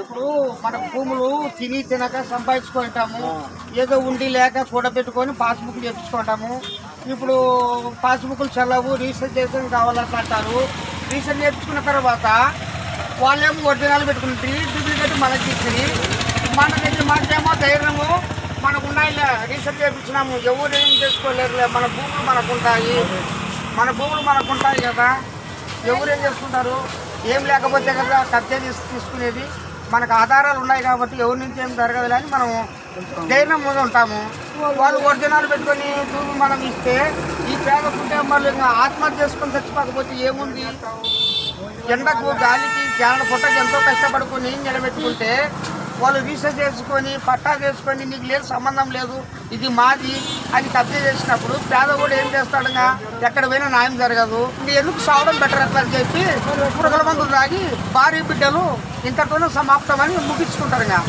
ఇప్పుడు మన భూములు తిని తినక సంపాదించుకుంటాము. ఏదో ఉండి లేక కూడబెట్టుకొని పాస్బుక్ చేపించుకుంటాము ఇప్పుడు పాస్బుక్లు చెల్లవు రీసెర్చ్ చేసిన కావాలని అంటారు. రీసెర్చ్ చేయించుకున్న తర్వాత వాళ్ళేమో ఒరిజినల్ పెట్టుకుంటారు డూప్లికేట్ మనకి ఇచ్చి మనకి మనకేమో ధైర్యము మనకు ఉన్నాయి రీసెర్చ్ చేయించినాము ఎవరు ఏం చేసుకోలేరులే మన భూములు మనకు ఉంటాయి మన భూములు మనకు ఉంటాయి కదా. ఎవరు ఏం చేసుకుంటారు? ఏం లేకపోతే కదా కబ్జా చేసి తీసుకునేది? మనకు ఆధారాలు ఉన్నాయి కాబట్టి ఎవరి నుంచి ఏం జరగదు అని మనం ధైర్యం మీద ఉంటాము వాళ్ళు ఒరిజినల్ పెట్టుకొని భూమి మనం ఇస్తే ఈ పేద కుటుంబాలు ఇంకా ఆత్మహత్య చేసుకొని చచ్చిపోకపోతే ఏముంది? ఎండకు గాలికి జాన పుట్టకి ఎంతో కష్టపడుకొని నిలబెట్టుకుంటే వాళ్ళు రీసెర్చ్ చేసుకొని పట్టా చేసుకొని నీకు లేదు సంబంధం లేదు ఇది మాది అని కబ్జా చేసినప్పుడు పేదవాడు ఏం చేస్తాడుగా? ఎక్కడ పోయినా న్యాయం జరగదు. ఎందుకు సావడం బెటర్ అట్లా చెప్పి పురుగుల మందులు తాగి భార్య బిడ్డలు ఇంతతోనే సమాప్తమని ముగించుకుంటారుగా.